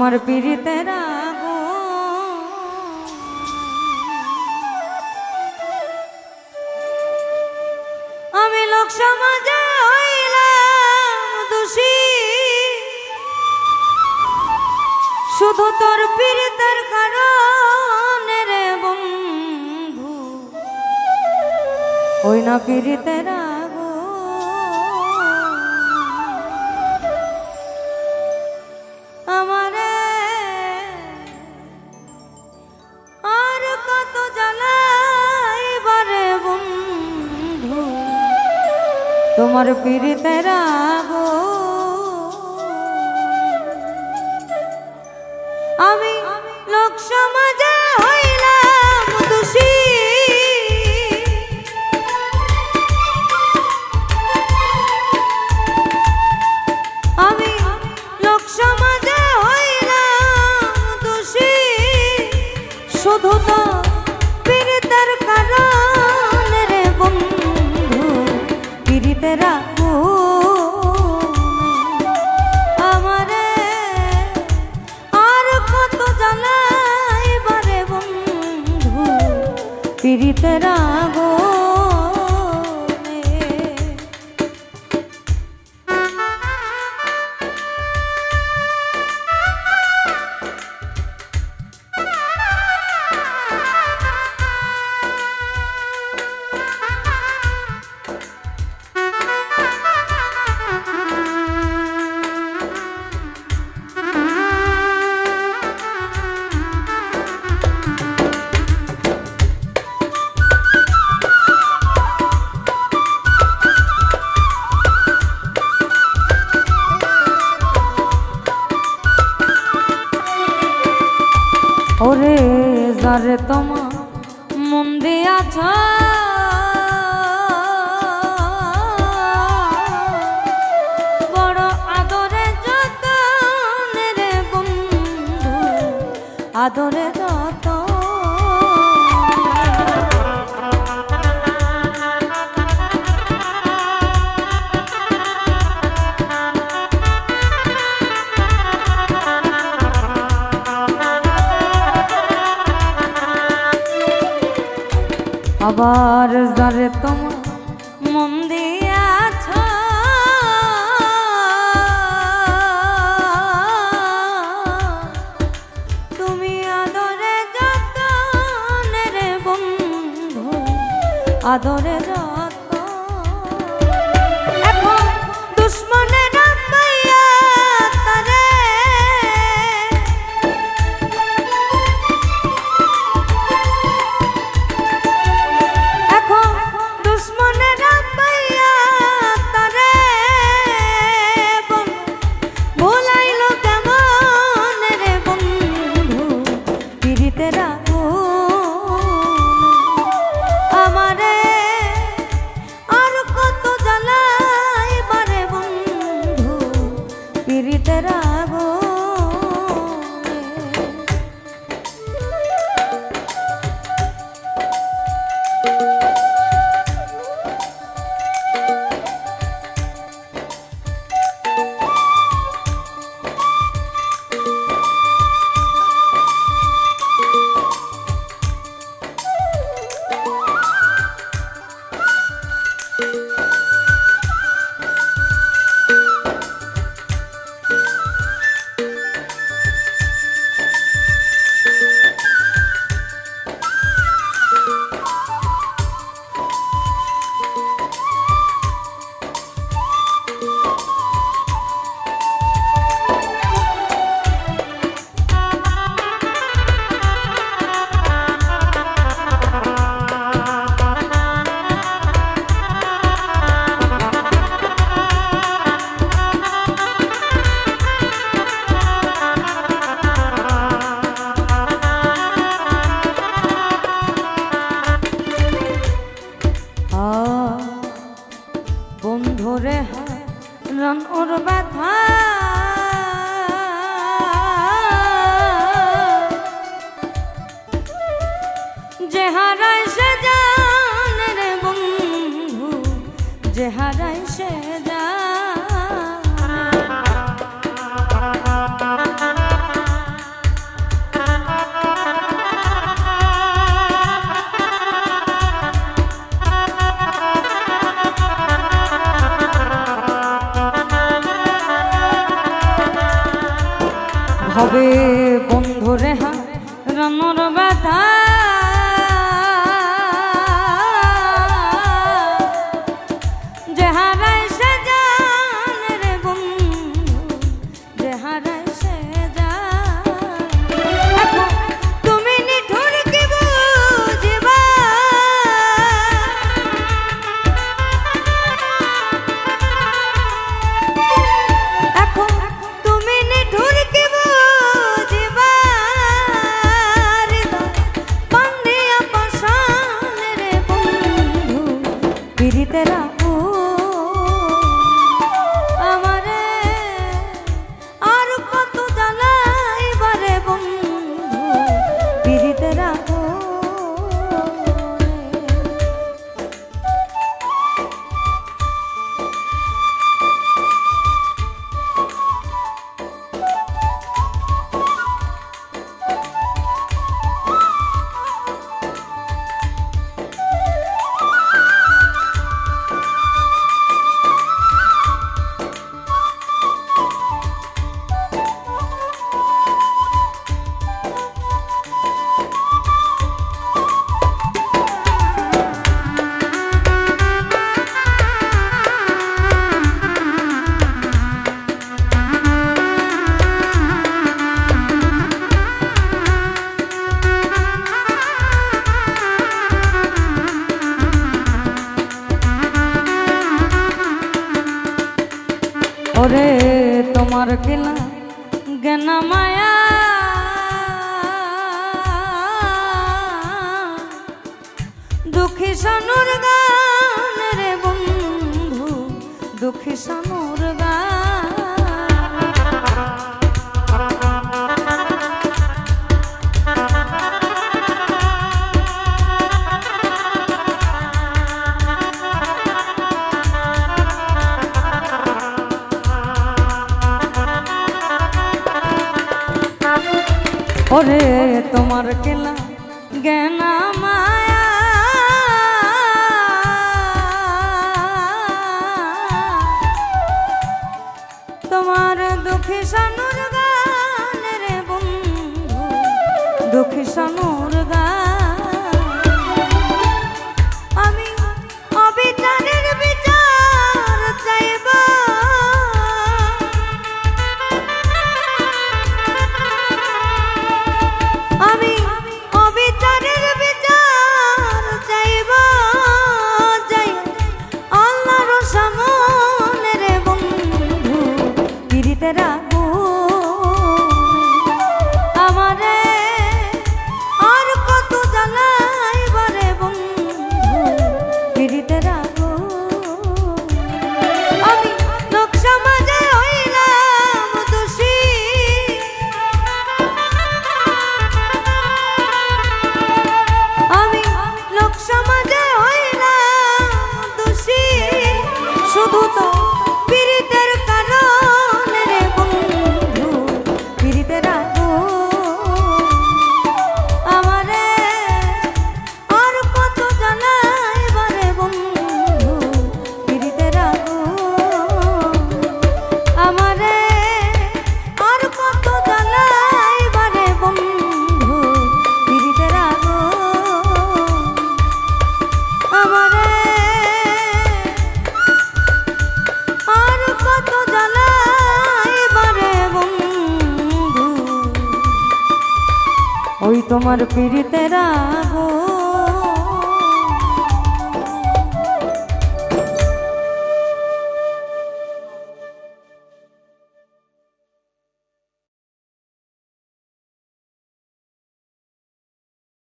তোমার পীড়িতের আগুন আমি লোক সমাজে হইলাম দোষী। শুধু তোর পীড়িতের কারণে রে বন্ধু। ওই না পীড়িতের আগুন তোমার পীড়িতের আগুন। আমি লোক সমাজে হইলাম দোষী। আমি লোক সমাজে হইলাম দোষী। শুধু তো পীড়িতের আমারে আর কত জ্বালাইবারে বন্ধু পীড়িতের আগুনে যারে তোমা মন দিয়াছ বড় আদরে যতন রে বন্ধু আদরে যত আবার যারে তোমার মন দিয়াছ। তুমি আদরে যতন রে বন্ধু আদরে যত পীড়িতেরা রন ওর ব্যথা হবে বন্ধু রেহা রনর বাধা ওরে তোমার কিনা গেনা মায়া। দুঃখী সনুর গা ওরে তোমার কেলা জ্ঞানা মায়া। তোমার দুঃখী সানুর গান রে বন্ধু দুঃখী সানু শুধু তো ওই তোমার পীড়িতের আগো